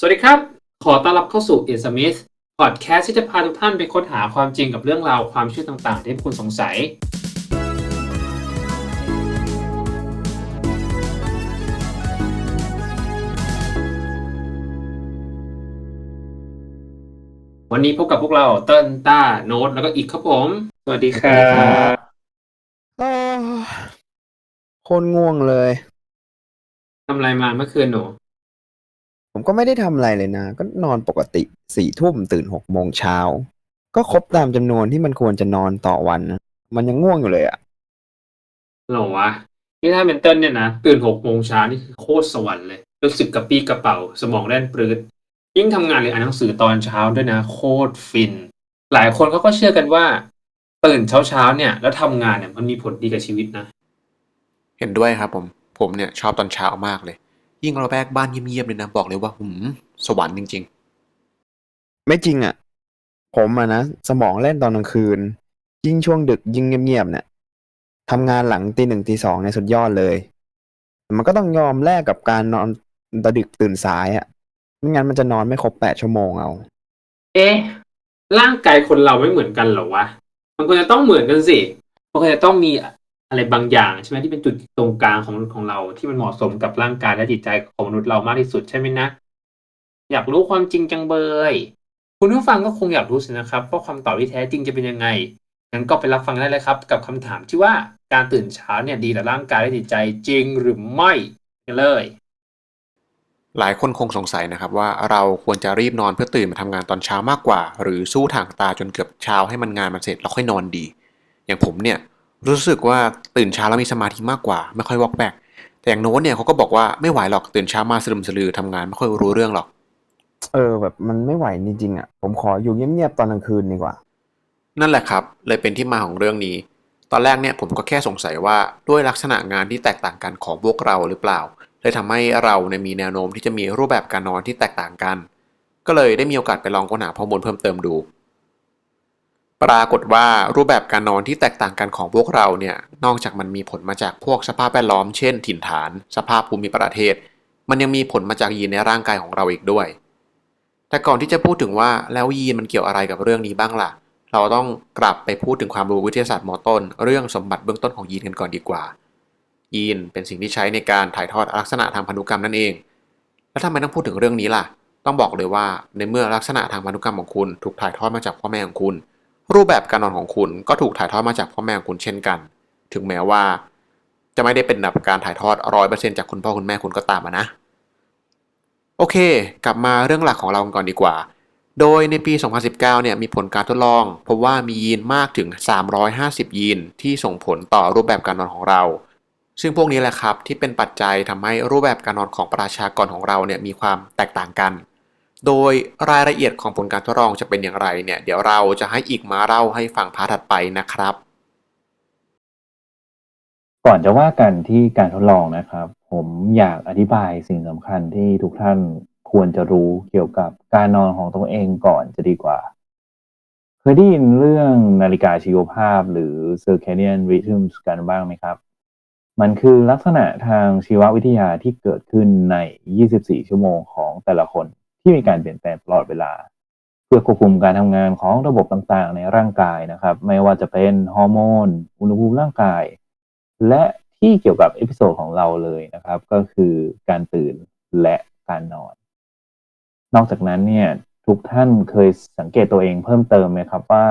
สวัสดีครับ ขอต้อนรับเข้าสู่ i n s m i t h พอดแคสต์ที่จะพาทุกท่านไปค้นหาความจริงกับเรื่องราวความเชื่อต่างๆ ที่คุณสงสัย วันนี้พบกับพวกเราเติ้ลต้าโน้ตแล้วก็อีกครับผม สวัสดีครับเออโคนง่วงเลยทำอะไรมาเมื่อคืนหนู ผมก็ไม่ได้ทำอะไรเลยนะ ก็นอนปกติสี่ทุ่มตื่นหกโมงเช้า ก็ครบตามจำนวนที่มันควรจะนอนต่อวันนะมันยังง่วงอยู่เลยอะ่ะหรอวะนี่ถ้าเป็นเติ้ลเนี่ยนะตื่นหกโมงเช้านี่คือโคตรสวรรค์เลยรู้สึกกระปี้กระเป๋า สมองแล่นปรืดยิ่งทำงานหรืออ่านหนังสือตอนเช้าด้วยนะ โคตรฟิน หลายคนเขาก็เชื่อกันว่า ตื่นเช้าเช้าๆเนี่ย แล้วทำงานเนี่ยมันมีผลดีกับชีวิตนะ เห็นด้วยครับผม ผมเนี่ยชอบตอนเช้ามากเลย ยิ่งเราแวกบ้านเงียบๆเลยนะบอกเลยว่าหืมสวรรค์จริงไม่จริงอะ่ะ ผมอะนะ สมองเล่นตอนกลางคืน ยิ่งช่วงดึกยิ่งเงียบๆเนี่ยทำงานหลังตีหนึ่งตีสองในยสุดยอดเลย มันก็ต้องยอมแลกกับการนอนตะดึกตื่นสายอะ่ะไม่งั้นมันจะนอนไม่ครบแปดชั่วโมงเอา เอ๊ะ ร่างกายคนเราไม่เหมือนกันเหรอวะ มันควรจะต้องเหมือนกันสิ มันควรจะต้องมี อะไรบางอย่างใช่ไหมที่เป็นจุดตรงกลางของของเราที่มันเหมาะสมกับร่างกายและจิตใจของมนุษย์เรามากที่สุดใช่ไหมนะ อยากรู้ความจริงจังเบยคุณผู้ฟังก็คงอยากรู้สินะครับว่าคำตอบที่แท้จริงจะเป็นยังไงงั้นก็ไปรับฟังได้เลยครับ กับคำถามที่ว่าการตื่นเช้าเนี่ยดีต่อร่างกายและจิตใจจริงหรือไม่กันเลย หลายคนคงสงสัยนะครับว่าเราควรจะรีบนอนเพื่อตื่นมาทำงานตอนเช้ามากกว่า หรือสู้ถางตาจนเกือบเช้าให้มันงานมันเสร็จแล้วค่อยนอนดี อย่างผมเนี่ย รู้สึกว่าตื่นเช้าแล้วมีสมาธิมากกว่า ไม่ค่อยวอกแบกแต่อย่างโน้ตเนี่ยเขาก็บอกว่าไม่ไหวหรอกตื่นเช้ามาสลืมสลือทำงานไม่ค่อยรู้เรื่องหรอก เออแบบมันไม่ไหวจริงๆอะ่ะผมขออยู่เงียบๆตอนกลางคืนดีกว่า นั่นแหละครับ เลยเป็นที่มาของเรื่องนี้ ตอนแรกเนี่ยผมก็แค่สงสัยว่าด้วยลักษณะงานที่แตกต่างกันของพวกเราหรือเปล่าเลยทำให้เราเนี่ยมีแนวโน้มที่จะมีรูปแบบการนอนที่แตกต่างกัน ก็เลยได้มีโอกาสไปลองค้นหาข้อมูลเพิ่มเติมดู ปรากฏว่ารูปแบบการนอนที่แตกต่างกันของพวกเราเนี่ยนอกจากมันมีผลมาจากพวกสภาพแวดล้อมเช่น ถิ่นฐาน สภาพภูมิประเทศ มันยังมีผลมาจากยีนในร่างกายของเราอีกด้วย แต่ก่อนที่จะพูดถึงว่าแล้วยีนมันเกี่ยวอะไรกับเรื่องนี้บ้างล่ะ เราต้องกลับไปพูดถึงความรู้วิทยาศาสตร์มอต้น เรื่องสมบัติเบื้องต้นของยีนกันก่อนดีกว่า ยีนเป็นสิ่งที่ใช้ในการถ่ายทอดลักษณะทางพันธุกรรมนั่นเอง แล้วทำไมต้องพูดถึงเรื่องนี้ล่ะ ต้องบอกเลยว่าในเมื่อลักษณะทางพันธุกรรมของคุณถูกถ่ายทอดมาจากพ่อแม่ของคุณ รูปแบบการนอนของคุณก็ถูกถ่ายทอดมาจากพ่อแม่ของคุณเช่นกัน ถึงแม้ว่า จะไม่ได้เป็นแบบการถ่ายทอดร้อยเปอร์เซ็นจากคุณพ่อคุณแม่คุณก็ตามนะ โอเค กลับมาเรื่องหลักของเรากันก่อนดีกว่า โดยในปี 2019 เนี่ยมีผลการทดลองพบว่ามียีนมากถึง 350 ยีนที่ส่งผลต่อรูปแบบการนอนของเรา ซึ่งพวกนี้แหละครับที่เป็นปัจจัยทำให้รูปแบบการนอนของประชากรของเราเนี่ยมีความแตกต่างกัน โดยรายละเอียดของผลการทดลองจะเป็นอย่างไรเนี่ยเดี๋ยวเราจะให้อีกมาเล่าให้ฟังพาร์ทถัดไปนะครับ ก่อนจะว่ากันที่การทดลองนะครับ ผมอยากอธิบายสิ่งสำคัญที่ทุกท่านควรจะรู้เกี่ยวกับการนอนของตัวเองก่อนจะดีกว่า เคยได้ยินเรื่องนาฬิกาชีวภาพหรือ circadian rhythms กันบ้างไหมครับ มันคือลักษณะทางชีววิทยาที่เกิดขึ้นใน 24 ชั่วโมงของแต่ละคน ที่มีการเปลี่ยนแปลงตลอดเวลา เพื่อควบคุมการทำงานของระบบต่างๆ ในร่างกายนะครับ ไม่ว่าจะเป็นฮอร์โมนอุณหภูมิร่างกาย และที่เกี่ยวกับเอพิโซดของเราเลยนะครับ ก็คือการตื่นและการนอน นอกจากนั้นเนี่ยทุกท่านเคยสังเกตตัวเองเพิ่มเติมไหมครับว่า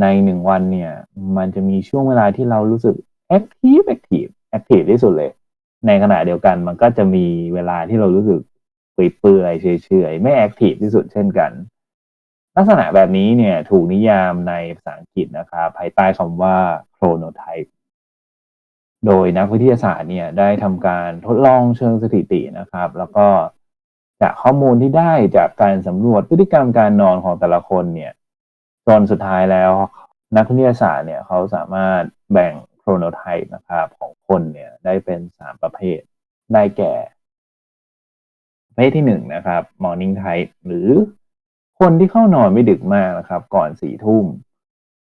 ในหนึ่งวันเนี่ย มันจะมีช่วงเวลาที่เรารู้สึกแอคทีฟแอคทีฟแอคทีฟที่สุดเลย ในขณะเดียวกันมันก็จะมีเวลาที่เรารู้สึก เปื่อยๆเฉยๆไม่แอคทีฟที่สุดเช่นกัน ลักษณะแบบนี้เนี่ยถูกนิยามในภาษาอังกฤษนะครับภายใต้คำว่า chronotype โดยนักวิทยาศาสตร์เนี่ยได้ทำการทดลองเชิงสถิตินะครับ แล้วก็จากข้อมูลที่ได้จากการสำรวจพฤติกรรมการนอนของแต่ละคนเนี่ยจนสุดท้ายแล้วนักวิทยาศาสตร์เนี่ยเขาสามารถแบ่งโครโนไทป์นะครับของคนเนี่ยได้เป็นสามประเภท ได้แก่ ประเภทที่หนึ่งนะครับ morning type หรือคนที่เข้านอนไม่ดึกมากนะครับ ก่อนสี่ทุ่ม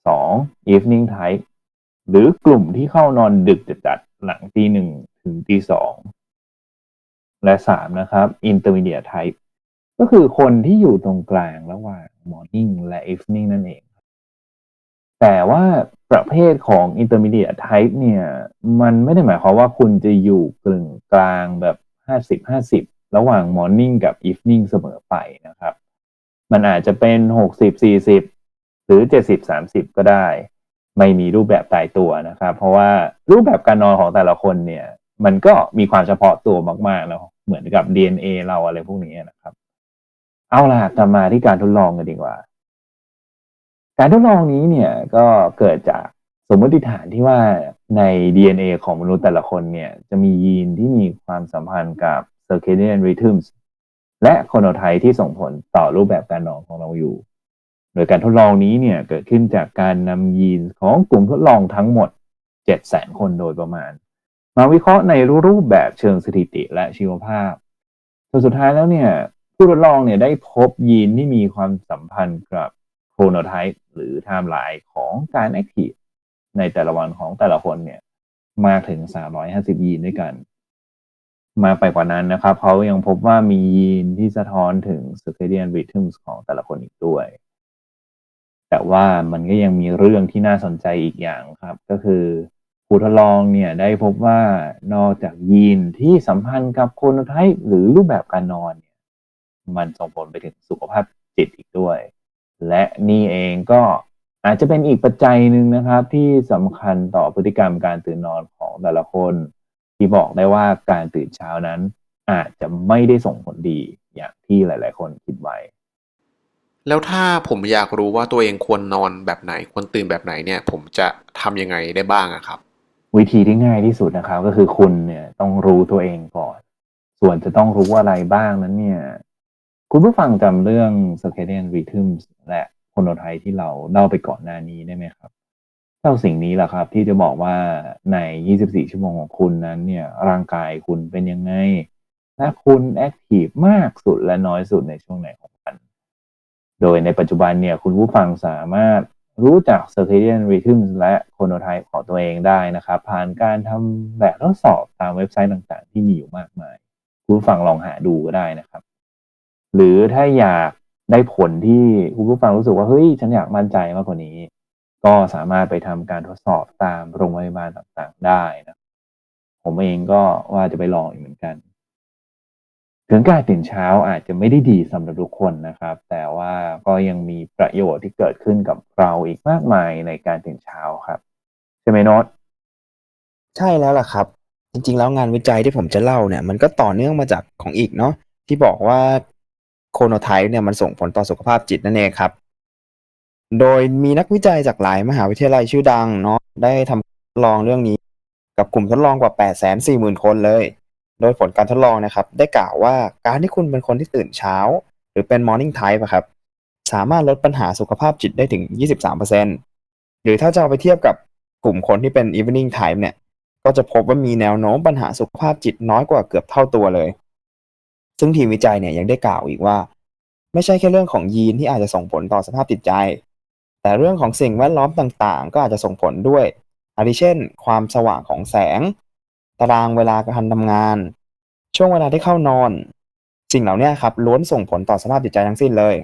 สอง evening type หรือกลุ่มที่เข้านอนดึกจัดๆหลังตีหนึ่งถึงตีสองและสามนะครับ intermediate type ก็คือคนที่อยู่ตรงกลางระหว่าง morning และ evening นั่นเอง แต่ว่าประเภทของ intermediate type เนี่ย มันไม่ได้หมายความว่าคุณจะอยู่กึ่งกลางแบบห้าสิบห้าสิบ ระหว่าง morning กับ evening เสมอไปนะครับ มันอาจจะเป็นหกสิบสี่สิบหรือเจ็ดสิบสามสิบก็ได้ ไม่มีรูปแบบตายตัวนะครับ เพราะว่ารูปแบบการนอนของแต่ละคนเนี่ย มันก็มีความเฉพาะตัวมากๆแล้วเหมือนกับ DNA เราอะไรพวกนี้นะครับ เอาล่ะกลับมาที่การทดลองกันดีกว่า การทดลองนี้เนี่ยก็เกิดจากสมมติฐานที่ว่าใน DNA ของมนุษย์แต่ละคนเนี่ย จะมียีนที่มีความสัมพันธ์กับ circadian rhythms และโคโนไทป์ที่ส่งผลต่อรูปแบบการนอนของเราอยู่ โดยการทดลองนี้เนี่ยเกิดขึ้นจากการนำยีนของกลุ่มทดลองทั้งหมด 700,000คนโดยประมาณ มาวิเคราะห์ในรูปแบบเชิงสถิติและชีวภาพจนสุดท้ายแล้วเนี่ยผู้ทดลองเนี่ยได้พบยีนที่มีความสัมพันธ์กับโครโนไทป์หรือไทม์ไลน์ของการแอคทีฟในแต่ละวันของแต่ละคนเนี่ยมากถึง 350 ยีนด้วยกัน มาไปกว่านั้นนะครับเขายังพบว่ามียีนที่สะท้อนถึง circadian rhythms ของแต่ละคนอีกด้วย แต่ว่ามันก็ยังมีเรื่องที่น่าสนใจอีกอย่างครับ ก็คือผู้ทดลองเนี่ยได้พบว่านอกจากยีนที่สัมพันธ์กับโคโนไทป์หรือรูปแบบการนอนเนี่ยมันส่งผลไปถึงสุขภาพจิตอีกด้วย และนี่เองก็อาจจะเป็นอีกปัจจัยหนึ่งนะครับ ที่สำคัญต่อพฤติกรรมการตื่นนอนของแต่ละคน ที่บอกได้ว่าการตื่นเช้านั้น อาจจะไม่ได้ส่งผลดีอย่างที่หลาย ๆ คนคิดไว้ แล้วถ้าผมอยากรู้ว่าตัวเองควรนอนแบบไหนควรตื่นแบบไหนเนี่ย ผมจะทำยังไงได้บ้างอะครับ วิธีที่ง่ายที่สุดนะครับ ก็คือคุณเนี่ยต้องรู้ตัวเองก่อน ส่วนจะต้องรู้อะไรบ้างนั้นเนี่ย คุณผู้ฟังจำเรื่อง circadian rhythms และโคโนไทป์ที่เราเล่าไปก่อนหน้านี้ได้ไหมครับ เจ้าสิ่งนี้แหละครับ ที่จะบอกว่าใน 24 ชั่วโมงของคุณนั้นเนี่ยร่างกายคุณเป็นยังไงและคุณแอคทีฟมากสุดและน้อยสุดในช่วงไหนของวัน โดยในปัจจุบันเนี่ยคุณผู้ฟังสามารถรู้จัก circadian rhythms และ chronotype ของตัวเองได้นะครับ ผ่านการทำแบบทดสอบตามเว็บไซต์ต่างๆ ที่มีอยู่มากมาย คุณผู้ฟังลองหาดูก็ได้นะครับ หรือถ้าอยากได้ผลที่คุณผู้ฟังรู้สึกว่า เฮ้ย ฉันอยากมั่นใจมากกว่านี้ ก็สามารถไปทำการทดสอบตามโรงพยาบาลต่างๆได้นะผมเองก็ว่าจะไปลองอีกเหมือนกันถึงการตื่นเช้าอาจจะไม่ได้ดีสำหรับทุกคนนะครับ แต่ว่าก็ยังมีประโยชน์ที่เกิดขึ้นกับเราอีกมากมายในการตื่นเช้าครับ ใช่ไหมน้ตใช่แล้วล่ะครับ จริง ๆ แล้วงานวิจัยที่ผมจะเล่าเนี่ย มันก็ต่อเนื่องมาจากของอีกเนาะที่บอกว่าโคโนไทป์เนี่ยมันส่งผลต่อสุขภาพจิตนั่นเองครับ โดยมีนักวิจัยจากหลายมหาวิทยาลัยชื่อดังเนาะได้ทำทดลองเรื่องนี้ กับกลุ่มทดลองกว่า 8 4 0 0 0 0 คนเลย โดยผลการทดลองนะครับ ได้กล่าวว่าการที่คุณเป็นคนที่ตื่นเช้า หรือเป็น morning type ะครับ สามารถลดปัญหาสุขภาพจิตได้ถึง 23%หรือถ้าจะเอาไปเทียบกับกลุ่มคนที่เป็น evening type เนี่ย ก็จะพบว่ามีแนวโน้มปัญหาสุขภาพจิตน้อยกว่าเกือบเท่าตัวเลย ซึ่งทีมวิจัยเนี่ยยังได้กล่าวอีกว่า ไม่ใช่แค่เรื่องของยีนที่อาจจะส่งผลต่อสภาพจิตใจ แต่เรื่องของสิ่งแวดล้อมต่างๆ ก็อาจจะส่งผลด้วย อาทิเช่น ความสว่างของแสง ตารางเวลาการทำงาน ช่วงเวลาที่เข้านอน สิ่งเหล่านี้ครับล้วนส่งผลต่อสภาพจิตใจทั้งสิ้นเลย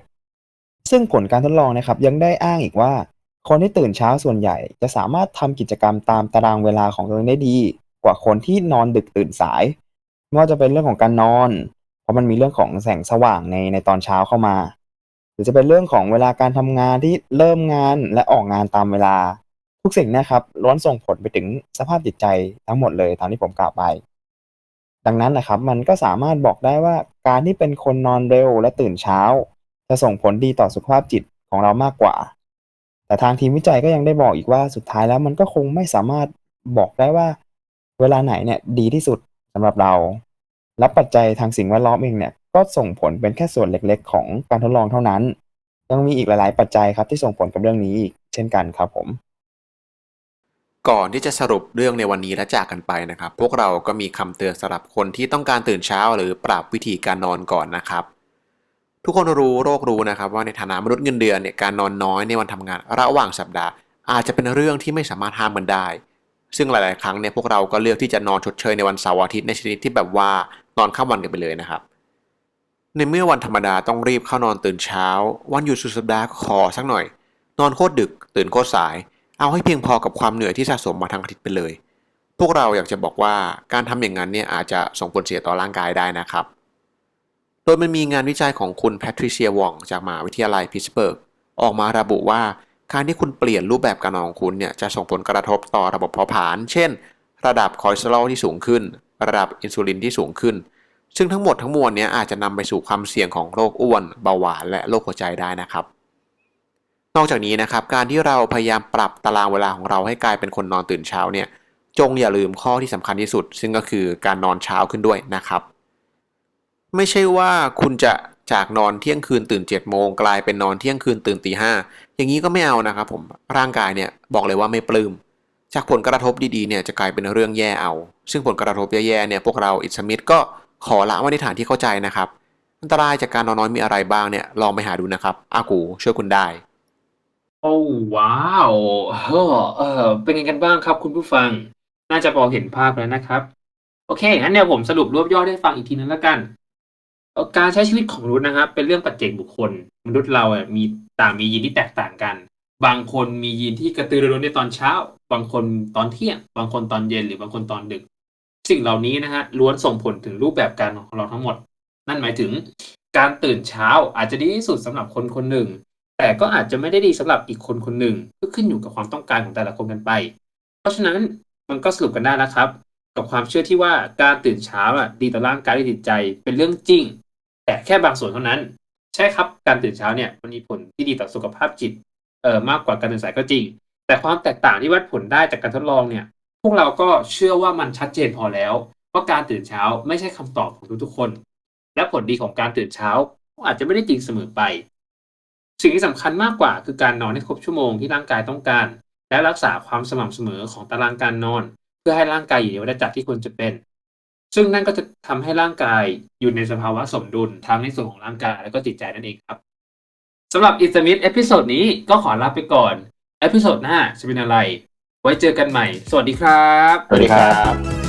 ซึ่งผลการทดลองนะครับยังได้อ้างอีกว่า คนที่ตื่นเช้าส่วนใหญ่ จะสามารถทำกิจกรรมตามตารางเวลาของตัวเองได้ดี กว่าคนที่นอนดึกตื่นสายไม่ว่าจะเป็นเรื่องของการนอน เพราะมันมีเรื่องของแสงสว่างในในตอนเช้าเข้ามา รือจะเป็นเรื่องของเวลาการทำงานที่เริ่มงานและออกงานตามเวลา ทุกสิ่งนะครับล้วนส่งผลไปถึงสภาพจิตใจทั้งหมดเลยตามที่ผมกล่าวไป ดังนั้นนะครับมันก็สามารถบอกได้ว่าการที่เป็นคนนอนเร็วและตื่นเช้า จะส่งผลดีต่อสุขภาพจิตของเรามากกว่า แต่ทางทีมวิจัยก็ยังได้บอกอีกว่าสุดท้ายแล้วมันก็คงไม่สามารถบอกได้ว่า เวลาไหนเนี่ยดีที่สุดสำหรับเราและปัจจัยทางสิ่งแวดล้อมเองเนี่ย ก็ส่งผลเป็นแค่ส่วนเล็กๆ ของการทดลองเท่านั้น ยังมีอีกหลายๆ ปัจจัยครับที่ส่งผลกับเรื่องนี้อีกเช่นกันครับผม ก่อนที่จะสรุปเรื่องในวันนี้และจากกันไปนะครับ พวกเราก็มีคำเตือนสำหรับคนที่ต้องการตื่นเช้า หรือปรับวิธีการนอนก่อนนะครับ ทุกคนรู้โรครู้นะครับ ว่าในฐานะมนุษย์เงินเดือนเนี่ยการนอนน้อยในวันทำงานระหว่างสัปดาห์ อาจจะเป็นเรื่องที่ไม่สามารถห้ามมันได้ ซึ่งหลาย ๆ ครั้งเนี่ยพวกเราก็เลือกที่จะนอนชดเชยในวันเสาร์อาทิตย์ในชนิดที่แบบว่านอนข้ามวันกันไปเลยนะครับ ในเมื่อวันธรรมดาต้องรีบเข้านอนตื่นเช้า วันหยุดสุดสัปดาห์ก็ขอสักหน่อย นอนโคตรดึก ตื่นโคตรสาย เอาให้เพียงพอกับความเหนื่อยที่สะสมมาทางอาทิตย์ไปเลย พวกเราอยากจะบอกว่าการทำอย่างนั้นเนี่ยอาจจะส่งผลเสียต่อร่างกายได้นะครับ โดยมันมีงานวิจัยของคุณแพทริเซียวองจากมหาวิทยาลัยพิตสเบิร์กออกมาระบุว่าการที่คุณเปลี่ยนรูปแบบการนอนของคุณเนี่ยจะส่งผลกระทบต่อระบบเผาผลาญเช่น ระดับคอเลสเตอรอลที่สูงขึ้น ระดับอินซูลินที่สูงขึ้น ซึ่งทั้งหมดทั้งมวลนี้อาจจะนำไปสู่ความเสี่ยงของโรคอ้วน เบาหวานและโรคหัวใจได้นะครับ นอกจากนี้นะครับ การที่เราพยายามปรับตารางเวลาของเราให้กลายเป็นคนนอนตื่นเช้าเนี่ยจงอย่าลืมข้อที่สำคัญที่สุด ซึ่งก็คือการนอนเช้าขึ้นด้วยนะครับ ไม่ใช่ว่าคุณจะจากนอนเที่ยงคืนตื่น7จ็ดโมงกลายเป็นนอนเที่ยงคืนตื่นตีห้าอย่างนี้ก็ไม่เอานะครับผมร่างกายเนี่ยบอกเลยว่าไม่ปลื้มจากผลกระทบดีๆเนี่ยจะกลายเป็นเรื่องแย่เอา ซึ่งผลกระทบแย่ๆเนี่ยพวกเราอิสมิธก็ ขอละไว้ในฐานที่เข้าใจนะครับ อันตรายจากการนอนน้อยมีอะไรบ้างเนี่ยลองไปหาดูนะครับ อากูช่วยคุณได้ โอ้ว้าวเออเออเป็นไงกันบ้างครับ คุณผู้ฟัง น่าจะพอเห็นภาพแล้วนะครับ โอเคงั้นเดี๋ยวผมสรุปรวบยอดให้ฟังอีกทีนึงแล้วกันการใช้ชีวิตของมนุษย์นะครับ เป็นเรื่องปัจเจกบุคคล มนุษย์เราอะมีต่างมียีนที่แตกต่างกัน บางคนมียีนที่กระตือรือร้นในตอนเช้า บางคนตอนเที่ยง บางคนตอนเย็นหรือบางคนตอนดึก สิ่งเหล่านี้นะฮะล้วนส่งผลถึงรูปแบบการของเราทั้งหมด นั่นหมายถึง การตื่นเช้าอาจจะดีที่สุดสำหรับคนคนหนึ่ง แต่ก็อาจจะไม่ได้ดีสำหรับอีกคนคนหนึ่งก็ขึ้นอยู่กับความต้องการของแต่ละคนกันไป เพราะฉะนั้นมันก็สรุปกันได้แล้วครับ กับความเชื่อที่ว่าการตื่นเช้าอะดีต่อร่างกายและจิตใจเป็นเรื่องจริง แต่แค่บางส่วนเท่านั้น ใช่ครับการตื่นเช้าเนี่ยมันมีผลที่ดีต่อสุขภาพจิตเอ่อมากกว่าการตื่นสายก็จริง แต่ความแตกต่างที่วัดผลได้จากการทดลองเนี่ย พวกเราก็เชื่อว่ามันชัดเจนพอแล้วว่าการตื่นเช้าไม่ใช่คำตอบของทุกๆคน และผลดีของการตื่นเช้าก็อาจจะไม่ได้จริงเสมอไป สิ่งที่สำคัญมากกว่าคือการนอนให้ครบชั่วโมงที่ร่างกายต้องการ และรักษาความสม่ำเสมอของตารางการนอน เพื่อให้ร่างกายอยู่ในวัฏจักรที่ควรจะเป็น ซึ่งนั่นก็จะทำให้ร่างกายอยู่ในสภาวะสมดุลทั้งในส่วนของร่างกายและก็จิตใจนั่นเองครับสำหรับอิสมิธเอพิโซดนี้ก็ขอลาไปก่อนเอพิโซดหน้าจะเป็นอะไร ไว้เจอกันใหม่ สวัสดีครับ สวัสดีครับ